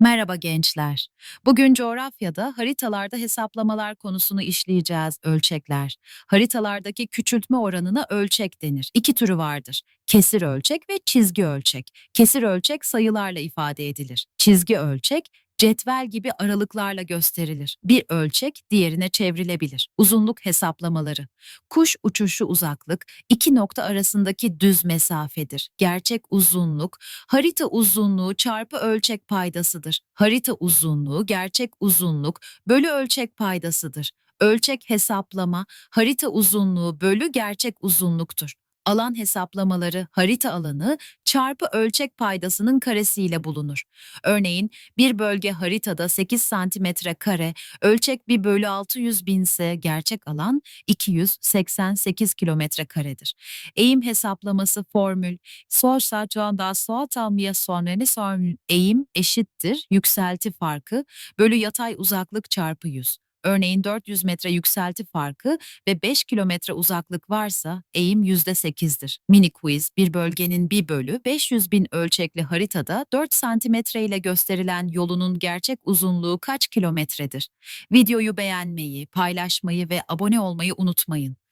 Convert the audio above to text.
Merhaba gençler. Bugün coğrafyada haritalarda hesaplamalar konusunu işleyeceğiz, ölçekler. Haritalardaki küçültme oranına ölçek denir. İki türü vardır. Kesir ölçek ve çizgi ölçek. Kesir ölçek sayılarla ifade edilir. Çizgi ölçek cetvel gibi aralıklarla gösterilir. Bir ölçek diğerine çevrilebilir. Uzunluk hesaplamaları. Kuş uçuşu uzaklık iki nokta arasındaki düz mesafedir. Gerçek uzunluk Harita uzunluğu çarpı ölçek paydasıdır. Harita uzunluğu gerçek uzunluk bölü ölçek paydasıdır. Ölçek hesaplama harita uzunluğu bölü gerçek uzunluktur. Alan hesaplamaları harita alanı çarpı ölçek paydasının karesiyle bulunur. Örneğin bir bölge haritada 8 santimetre kare, ölçek 1 bölü 600 binse gerçek alan 288 kilometre karedir. Eğim hesaplaması formül Sorsa da suat almaya sonrani son eğim eşittir yükselti farkı bölü yatay uzaklık çarpı 100. Örneğin 400 metre yükselti farkı ve 5 kilometre uzaklık varsa eğim %8'dir. Mini quiz bir bölgenin bir bölü 500 bin ölçekli haritada 4 santimetre ile gösterilen yolunun gerçek uzunluğu kaç kilometredir? Videoyu beğenmeyi, paylaşmayı ve abone olmayı unutmayın.